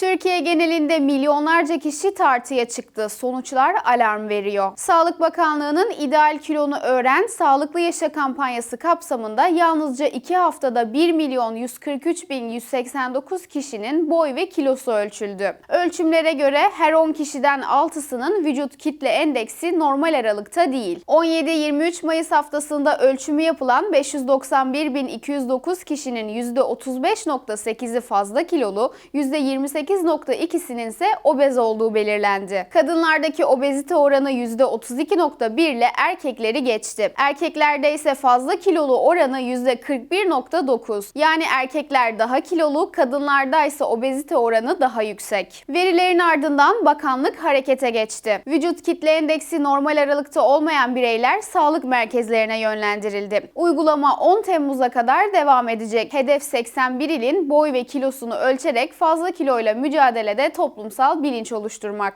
Türkiye genelinde milyonlarca kişi tartıya çıktı. Sonuçlar alarm veriyor. Sağlık Bakanlığı'nın ideal kilonu öğren, sağlıklı yaşa kampanyası kapsamında yalnızca 2 haftada 1 milyon 143 bin 189 kişinin boy ve kilosu ölçüldü. Ölçümlere göre her 10 kişiden 6'sının vücut kitle endeksi normal aralıkta değil. 17-23 Mayıs haftasında ölçümü yapılan 591.209 kişinin %35.8'i fazla kilolu, %28.2'sinin ise obez olduğu belirlendi. Kadınlardaki obezite oranı %32.1 ile erkekleri geçti. Erkeklerde ise fazla kilolu oranı %41.9. Yani erkekler daha kilolu, kadınlarda ise obezite oranı daha yüksek. Verilerin ardından bakanlık harekete geçti. Vücut kitle endeksi normal aralıkta olmayan bireyler sağlık merkezlerine yönlendirildi. Uygulama 10 Temmuz'a kadar devam edecek. Hedef 81 ilin boy ve kilosunu ölçerek fazla kiloyla mücadelede toplumsal bilinç oluşturmak.